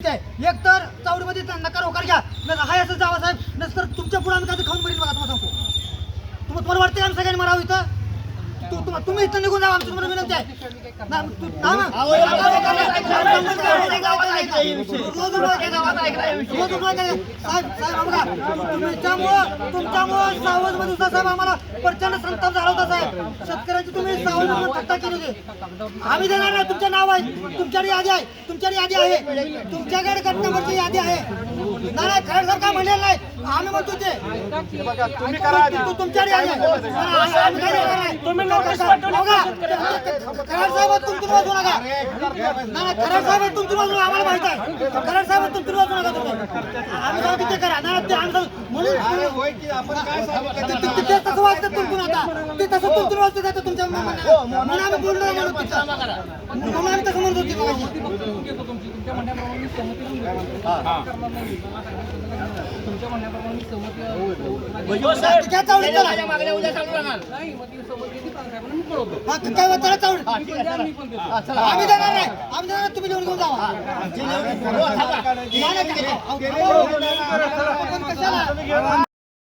एक तर चावडीमध्ये नकार होकार घ्या. नाही हाय असं जावा साहेब. नसतर तुमच्यापुढे आम्ही काय खाऊन मरीन बघा तुम्हाला सांगतो. तुम्हाला तुम्हाला वाटते आम्ही सगळ्यांनी मराव इथं? तुम्ही इथं निघून जावा आमची तुम्हाला विनंती आहे. तुमच्यामुळं तुमच्यामुळं सावधमध्ये साहेब आम्हाला प्रचंड संताप झाला होता साहेब शेतकऱ्यांची तुम्ही सावधमध्ये थट्टा केली होती आम्ही देणार नाही तुमच्या नाव आहे तुमच्याकडे यादी आहे तुमच्याकडे यादी आहे तुमच्याकडे गट नंबरची यादी आहे नाही खरं सर काय म्हणलेलं नाही आम्ही म्हणतो ते तुमच्याकडे यादी आहे. तुम्ही खराड साहेब तुमची वाजवू नका. नाही खराड साहेब तुमची वाजवू नका, आम्हाला माहीत आहे. खराड साहेब तुमची वाजवू नका तुम्ही. आम्ही जाऊ तिथे करा. नाही ते जाऊ- म्हणून होय की आपण काय सांगितलं ते- ते- ते तसं वाजतं तुमतून आता. ते तसं तुमतून वाजतं जातं तुमच्या मनात. म्हणून आम्ही बोललो म्हणून तिथं. म्हणून आम्ही तसं म्हणतो तिथं. हो. हा, होतं चला. चावडीत. आम्ही देणार नाही. आम्ही देणार नाही, तुम्ही घेऊन जावा.